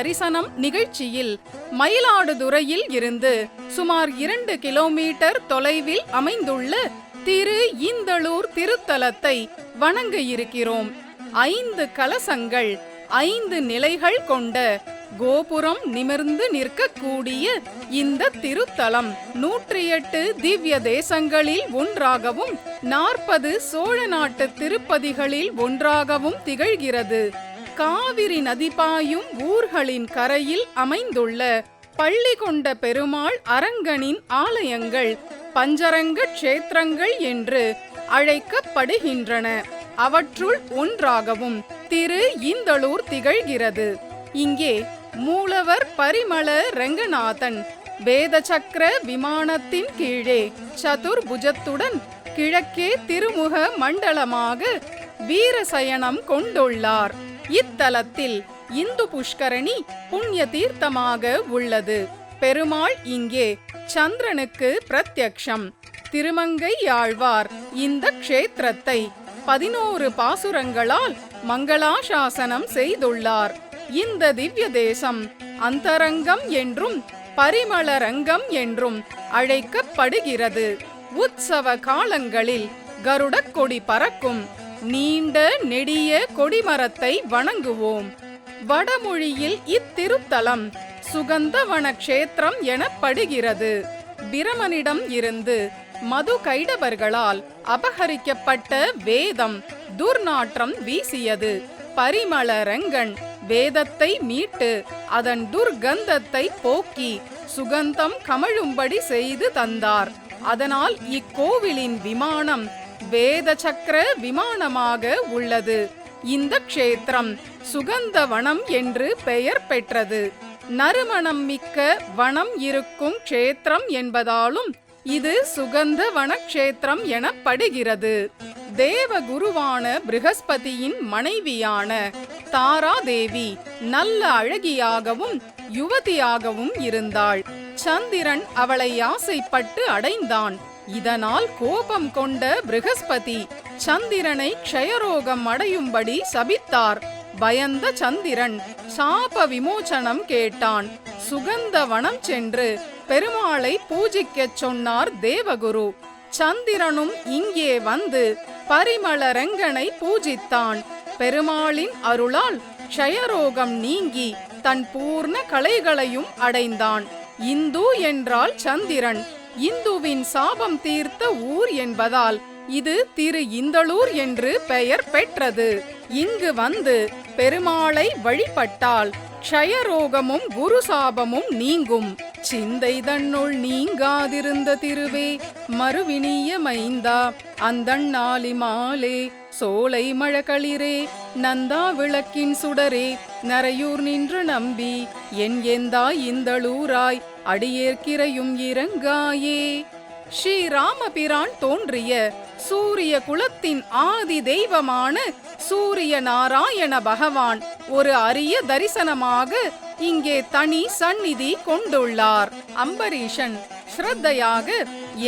தரிசனம் நிகழ்ச்சியில் மயிலாடுதுறையில் இருந்து சுமார் இரண்டு கிலோமீட்டர் தொலைவில் அமைந்துள்ள திரு இந்தளூர் திருத்தலத்தை வணங்க இருக்கிறோம். ஐந்து கலசங்கள் ஐந்து நிலைகள் கொண்ட கோபுரம் நிமிர்ந்து நிற்கக்கூடிய இந்த திருத்தலம் நூற்றி எட்டு திவ்ய தேசங்களில் ஒன்றாகவும் நாற்பது சோழ நாட்டு திருப்பதிகளில் ஒன்றாகவும் திகழ்கிறது. காவிரி நதி பாயும் ஊர்களின் கரையில் அமைந்துள்ள பள்ளி கொண்ட பெருமாள் அரங்கனின் ஆலயங்கள் பஞ்சரங்க க்ஷேத்திரங்கள் என்று அழைக்கப்படுகின்றன. அவற்றுள் ஒன்றாகவும் திரு இந்தளூர் திகழ்கிறது. இங்கே மூலவர் பரிமள ரங்கநாதன் வேதசக்கர விமானத்தின் கீழே சதுர்புஜத்துடன் கிழக்கே திருமுக மண்டலமாக வீரசயனம் கொண்டுள்ளார். இத்தலத்தில் இந்து புஷ்கரணி புண்ணிய தீர்த்தமாக உள்ளது. பெருமாள் இங்கே சந்திரனுக்கு பிரத்யக்ஷம். திருமங்கை யாழ்வார் இந்த க்ஷேத்திரத்தை பதினோரு பாசுரங்களால் மங்களாசாசனம் செய்துள்ளார். இந்த திவ்ய தேசம் அந்தரங்கம் என்றும் பரிமளரங்கம் என்றும் அழைக்கப்படுகிறது. உற்சவ காலங்களில் கருடக் கொடி பறக்கும் நீண்ட நெடிய கொடிமரத்தை வணங்குவோம். வடமொழியில் இத்திருத்தலம் சுகந்தவன கஷேத்திரம் எனப்படுகிறது. பிரமனிடம் இருந்து மது கைடவர்களால் அபகரிக்கப்பட்ட வேதம் துர்நாற்றம் வீசியது. பரிமளரங்கன் வேதத்தை மீட்டு அதன் துர்கந்தத்தை போக்கி சுகந்தம் கமழும்படி செய்து தந்தார். அதனால் இக்கோவிலின் விமானம் வேத சக்கர விமானமாக உள்ளது. இந்த க்ஷேத்திரம் சுகந்த வனம் என்று பெயர் பெற்றது. நறுமணம் மிக்க வனம் இருக்கும் க்ஷேத்திரம் என்பதாலும் இது சுகந்த வனக்ஷேத்திரம் எனப்படுகிறது. தேவகுருவான பிருகஸ்பதியின் மனைவியான தாராதேவி நல்ல அழகியாகவும் யுவதியாகவும் இருந்தாள். சந்திரன் அவளை ஆசைப்பட்டு அடைந்தான். இதனால் கோபம் கொண்ட பிருகஸ்பதி சந்திரனை க்ஷயரோகம் அடையும்படி சபித்தார். பயந்த சந்திரன் சாப விமோச்சனம் கேட்டான். சுகந்த வனம் சென்று பெருமாளை பூஜிக்கச் சொன்னார் தேவகுரு. சந்திரனும் இங்கே வந்து பரிமளரங்கனை பூஜித்தான். பெருமாளின் அருளால் க்ஷயரோகம் நீங்கி தன் பூர்ண கலைகளையும் அடைந்தான். இந்து என்றால் சந்திரன் இந்துவின் சாபம் தீர்த்த ஊர் என்பதால் இது திரு இந்தளூர் என்று பெயர் பெற்றது. இங்கு வந்து பெருமாளை வழிபட்டால் க்ஷயரோகமும் குரு சாபமும் நீங்கும். சிந்தை தன்னுள் நீங்காதிருந்த திருவே மறுவினிய மைந்தா அந்தண்ணாலி மாலே சோலை மழகளிரே நந்தா விளக்கின் சுடரே. நரையூர் நின்று நம்பி என் எந்தா இந்தளூராய் அடியேற்கிறையும் இறங்காயே. ஸ்ரீ ராமபிரான் தோன்றிய சூரிய குலத்தின் ஆதி தெய்வமான சூரிய நாராயண பகவான் ஒரு அரிய தரிசனமாக இங்கே தனி சந்நிதி கொண்டுள்ளார். அம்பரீஷன் ஸ்ரத்தையாக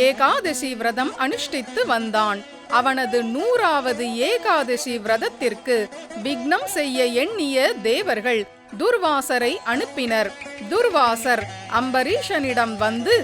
ஏகாதசி விரதம் அனுஷ்டித்து வந்தான். அவனது நூறாவது ஏகாதசி விரதத்திற்கு விக்னம் செய்ய எண்ணிய தேவர்கள் துர்வாசரை அனுப்பினர். துர்வாசர் அம்பரீஷனிடம் வந்து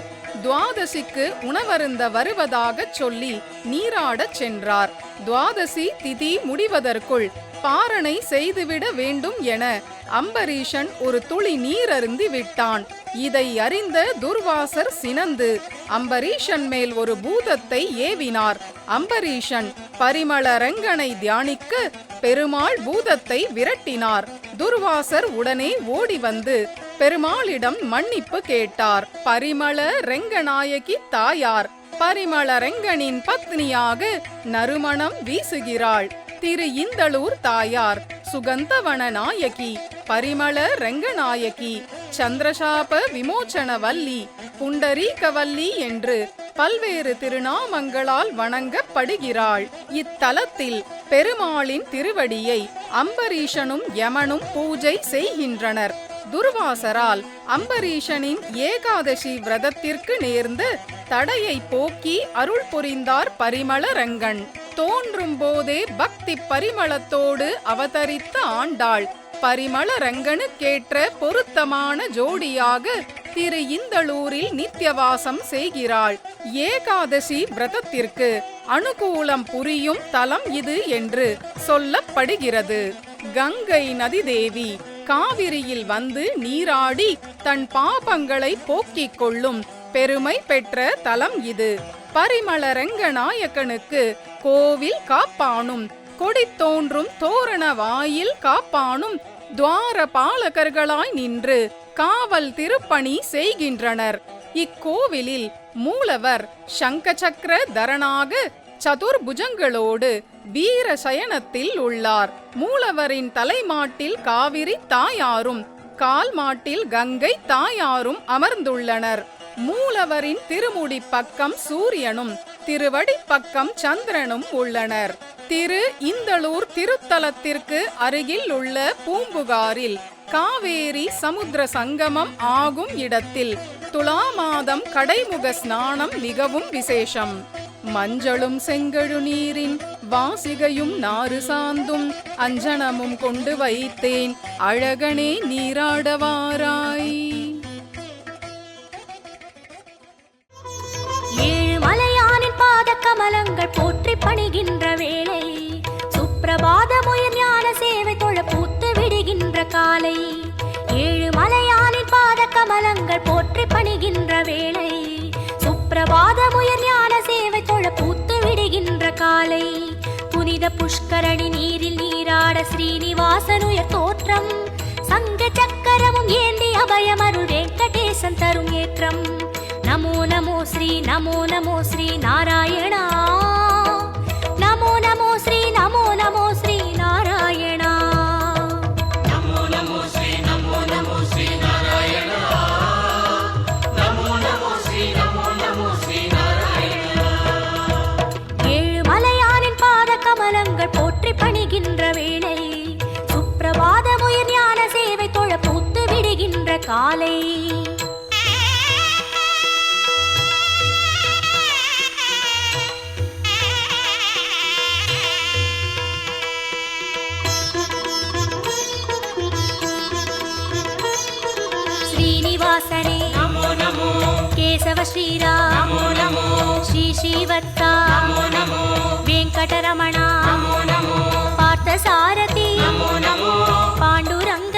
துவாதசிக்கு உணவருந்த வருவதாகச் சொல்லி நீராடச் சென்றார். துவாதசி திதி முடிவதற்குள் பாரணை செய்துவிட வேண்டும் என அம்பரீஷன் ஒரு துளி நீர் அருந்தி விட்டான். இதை அறிந்த துர்வாசர் சினந்து அம்பரீஷன் மேல் ஒரு பூதத்தை ஏவினார். அம்பரீஷன் பரிமளரங்கனை தியானிக்க பெருமாள் பூதத்தை விரட்டினார். துர்வாசர் உடனே ஓடி வந்து பெருமாளிடம் மன்னிப்பு கேட்டார். பரிமள ரெங்கநாயகி தாயார். பரிமள ரெங்கனின் பத்னியாக நறுமணம் வீசுகிறாள். திரு இந்தளூர் தாயார். சுகந்தவன நாயகி. பரிமள ரெங்கநாயகி. சந்திரசாப விமோச்சன வல்லி புண்டரீகவல்லி என்று பல்வேறு திருநாமங்களால் வணங்கப்படுகிறாள். இத்தலத்தில் பெருமாளின் திருவடியை அம்பரீஷனும் யமனும் பூஜை செய்கின்றனர். துர்வாசரால் அம்பரீஷனின் ஏகாதசி விரதத்திற்கு நேர்ந்து தடையை போக்கி அருள் புரிந்தார் பரிமளரங்கன். தோன்றும் போதே பக்தி பரிமளத்தோடு அவதரித்த ஆண்டாள். பரிமள ரங்கனுக்கேற்ற பொருத்தமான ஜோடியாக திரு இந்தளூரில் நித்தியவாசம் செய்கிறாள். ஏகாதசி விரதத்திற்கு அனுகூலம் புரியும் தலம் இது என்று சொல்லப்படுகிறது. கங்கை நதி தேவி காவிரியில் வந்து நீராடி தன் பாபங்களை போக்கிக் கொள்ளும் பெருமை பெற்ற தலம் இது. பரிமளரங்க நாயக்கனுக்கு கோவில் காப்பானும் கொடி தோன்றும் தோரண வாயில் காப்பானும் துவார பாலகர்களாய் நின்று காவல் திருப்பணி செய்கின்றனர். இக்கோவிலில் மூலவர் சங்கசக்கர தரனாக சதுர்புஜங்களோடு வீர சயனத்தில் உள்ளார். மூலவரின் தலைமாட்டில் காவிரி தாயாரும் கால் மாட்டில் கங்கை தாயாரும் அமர்ந்துள்ளனர். மூலவரின் திருமுடி பக்கம் சூரியனும் திருவடி பக்கம் சந்திரனும் உள்ளனர். திரு இந்தளூர் திருத்தலத்திற்கு அருகில் உள்ள பூம்புகாரில் காவேரி சமுத்திர சங்கமம் ஆகும் இடத்தில் துலா மாதம் கடைமுக ஸ்நானம் மிகவும் விசேஷம். மஞ்சளும் செங்கழு நீரின் வாசிகையும் நாறு சாந்தும் அஞ்சனமும் கொண்டு வைத்தேன். அழகனே நீராடவாராய். ஏழு மலையானின் பாத கமலங்கள் போற்றி பணிகின்ற வேளை சுப்பிரபாத முயல் ஞான சேவை தொழ பூத்து விடுகின்ற காலை. ஏழு மலையானின் பாத கமலங்கள் போற்றி பணிகின்ற வேளை சுப்பிரபாத முயல் ஞான பூத்து காலை புனித புஷ்கரணி நீரில் நீராட ஸ்ரீனிவாசன் தோற்றம் சங்க சக்கரமும் ஏந்தி அபயமருள் வெங்கடேசன் தரும் ஏற்றம். நமோ நமோ ஸ்ரீ நமோ நமோ ஸ்ரீ நாராயணா. விடுகின்ற காலை. ஸ்ரீனிவாசனே. நமோ நமோ. கேசவ ஸ்ரீரா. நமோ நமோ. ஸ்ரீ ஸ்ரீவத்தா நமோ நமோ. வெங்கடரமண. நமோ நமோ. பார்த்த சாரதி நமோ நமோ. பாண்டுரங்கனே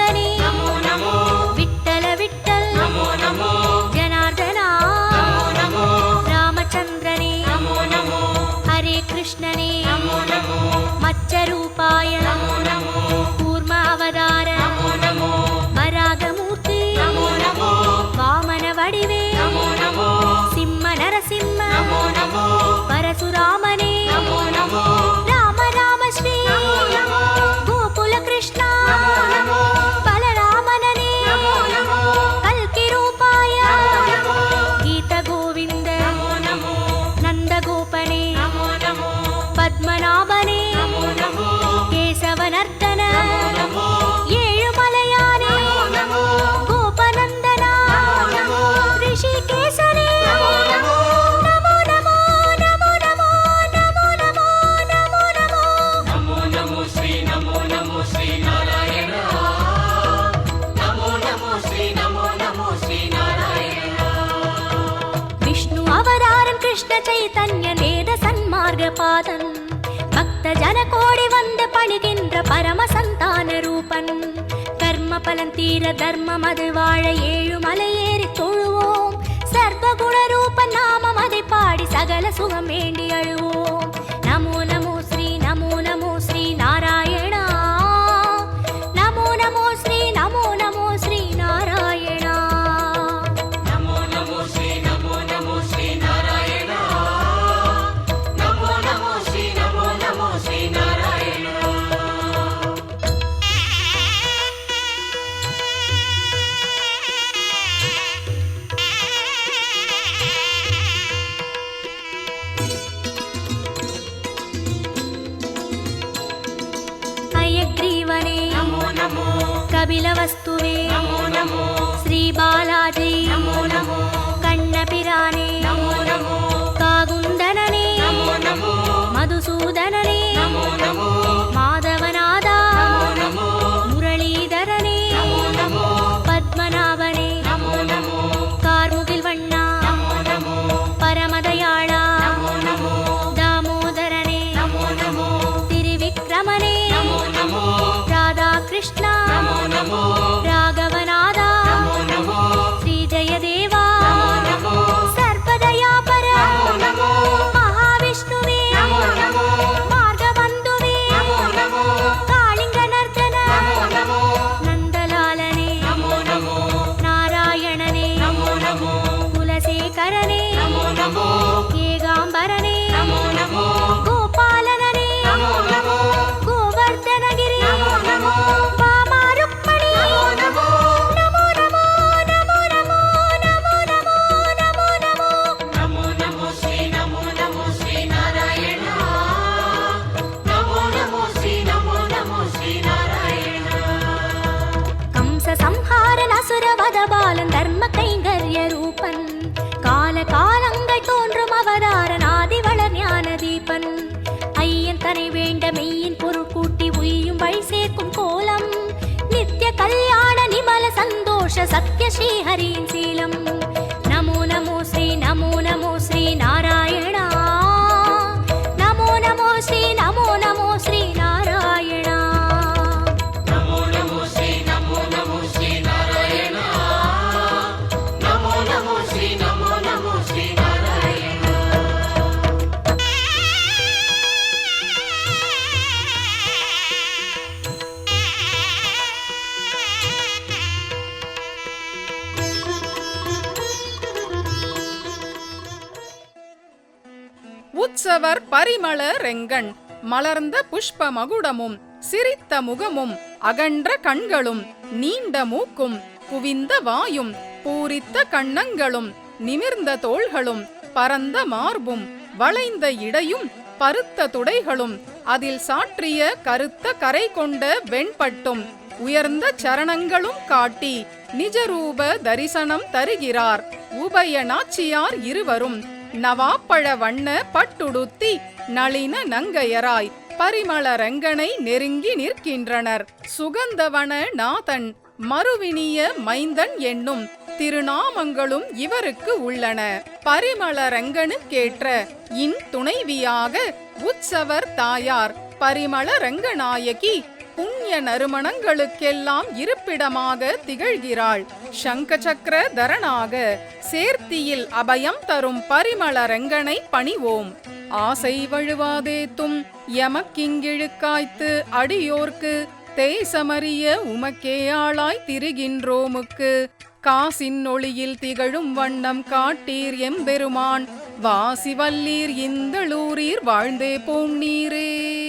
சன்மார்க பக்த ஜன கோடி வந்து பணிகின்ற பரம சந்தான ரூபன். கர்ம பலன் தீர தர்மம் அது வாழ ஏழு மலையேறி தொழுவோம். சர்வகுண ரூப நாமம் அதை பாடி சகல சுகம் வேண்டி அழுவோம். కపిల వస్తువే. శ్రీ బాలాజీ. కన్నపిరాణి. నమో నమో. శ్రీహరి శ్రీల உற்சவர் பரிமள ரெங்கன் மலர்ந்த புஷ்ப மகுடமும் சிரித்த முகமும் அகன்ற கண்களும் நீண்ட மூக்கும் குவிந்த வாயும் பூரித்த கண்ணங்களும் நிமிர்ந்த தோள்களும் பரந்த மார்பும் வளைந்த இடையும் பருத்த துடைகளும் அதில் சாற்றிய கருத்த கரை கொண்ட வெண்பட்டும் உயர்ந்த சரணங்களும் காட்டி நிஜரூப தரிசனம் தருகிறார். உபய நாச்சியார் இருவரும் நவாப்பழ வண்ண பட்டுடுத்தி நளின நங்கையராய் பரிமள ரங்கனை நெருங்கி நிற்கின்றனர். சுகந்தவன நாதன் மறுவினிய மைந்தன் என்னும் திருநாமங்களும் இவருக்கு உள்ளன. பரிமள ரங்கனுக்கேற்ற இன் துணைவியாக உற்சவர் தாயார் பரிமள ரங்கநாயகி புண்ணிய நறுமணங்களுக்கெல்லாம் இருப்பிடமாக திகழ்கிறாள். சங்க சக்கர தரனாக சேர்த்தியில் அபயம் தரும் பரிமள ரங்கனை பணிவோம். ஆசை வழுவாதே தும் எமக்கிங்கிழுக்காய்த்து அடியோர்க்கு தேசமறிய உமக்கே ஆளாய் திரிகின்றோமுக்கு. காசின் ஒளியில் திகழும் வண்ணம் காட்டீர் எம்பெருமான் வாசி வல்லீர் இந்தளூரீர் வாழ்ந்தே போம் நீரே.